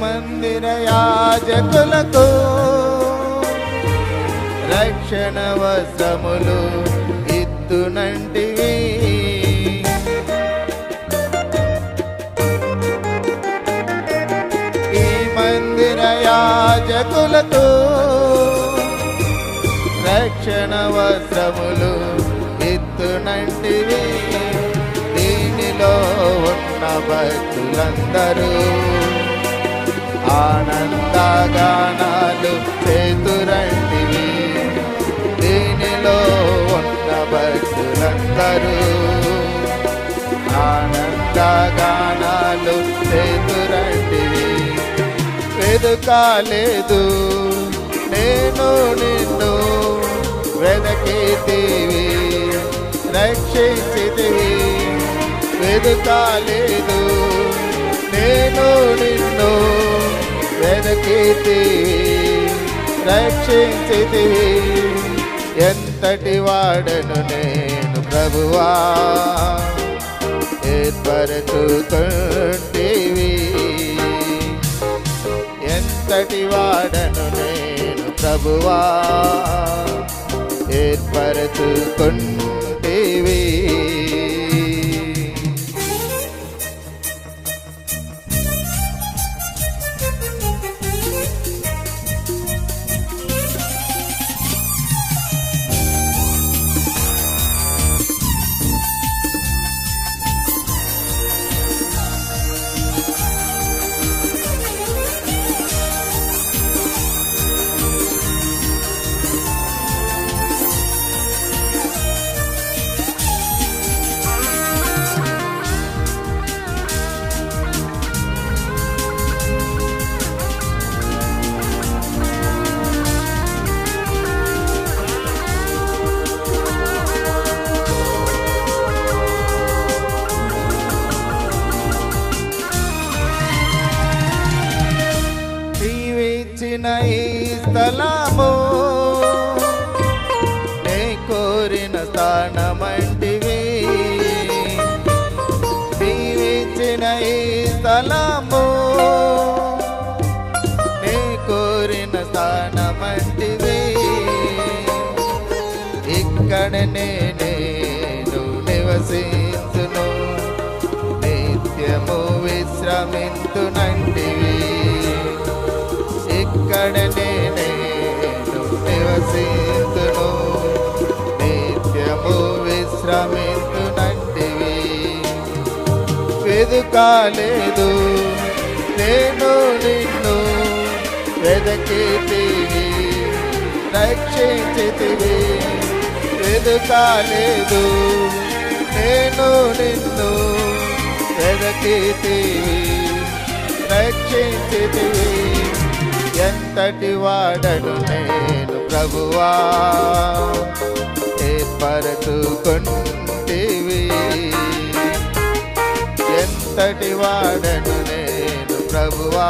మందిర యాజకులకు రక్షణ వసములు ఇద్దునంటివి ఈ మందిర యాజకులకు రక్షణ వసములు ఇద్దునంటివి దీనిలో ఉన్న భక్తులందరూ ఆనందగానాలు చేతురంటివి. దీనిలో ఉన్న భక్తులందరూ ఆనందగానాలు చేతురంటివి. వెదుకాలేదు నేను నిన్ను వెదకితివి. రక్షించితివి. వెదుకాలేదు నేను నిన్ను రక్షించితి రక్షించితి. ఎంతటి వాడను నేను ప్రభువా? ఏర్పరచుకుంటేవి ఎంతటి వాడను నేను ప్రభువా? ఏర్పరచుకుంటే స్థలము నే కోరిన స్థానమంటివి. దీవించిన ఈ స్థలము. నే కోరిన స్థానమంటివి. ఇక్కడ నేను నివసించును. నిత్యము విశ్రమింతునంటివి వెదుకాలేదు నేను నిన్ను వెదకితివి రక్షించితివి వెదుకాలేదు నేను నిన్ను వెదకితివి రక్షించితివి ఎంతటి వాడను నేను ప్రభువా? ఏర్పరచుకుంటివి ఎంతటి వాడను నేను ప్రభువా.